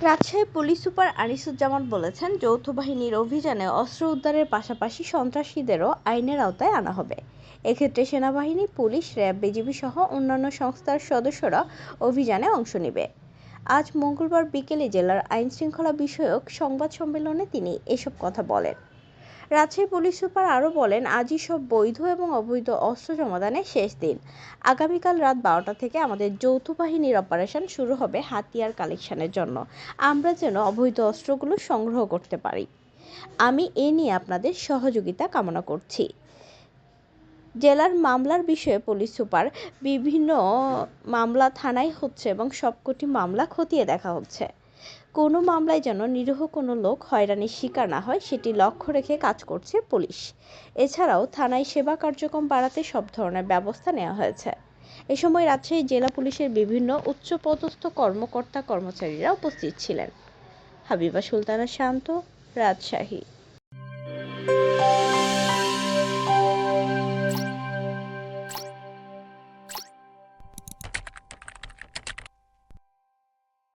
Rajshahi police super Anisuzzaman বলেছেন, যৌথ বাহিনীর অভিযানে অস্ত্র উদ্ধারের পাশাপাশি সন্ত্রাসীদেরও আইনের আওতায় আনা হবে। এক্ষেত্রে সেনাবাহিনী, পুলিশ, র্যাব, বিজিবি সহ অন্যান্য সংস্থার সদস্যরা অভিযানে অংশ নেবে। আজ মঙ্গলবার বিকেলে জেলার আইন শৃঙ্খলা বিষয়ক সংবাদ সম্মেলনে তিনি এসব কথা বলেন। রাজশাহী পুলিশ সুপার আরও বলেন, আজই সব বৈধ এবং অবৈধ অস্ত্র জমাদানের শেষ দিন। আগামীকাল রাত বারোটা থেকে আমাদের যৌথ বাহিনীর অপারেশন শুরু হবে হাতিয়ার কালেকশনের জন্য। আমরা যেন অবৈধ অস্ত্রগুলো সংগ্রহ করতে পারি। আমি এ নিয়ে আপনাদের সহযোগিতা কামনা করছি। জেলার মামলার বিষয়ে পুলিশ সুপার, বিভিন্ন মামলা থানায় হচ্ছে এবং সবকটি মামলা খতিয়ে দেখা হচ্ছে। কোনো মামলায় যেন নিরীহ কোনো লোক হয়রানির শিকার না হয়, সেটি লক্ষ্য রেখে কাজ করছে পুলিশ। এছাড়াও থানায় সেবা কার্যক্রম বাড়াতে সব ধরনের ব্যবস্থা নেওয়া হয়েছে। এ সময় রাজশাহী জেলা পুলিশের বিভিন্ন উচ্চপদস্থ কর্মকর্তা কর্মচারীরা উপস্থিত ছিলেন। হাবিবা সুলতানা শান্ত, রাজশাহী।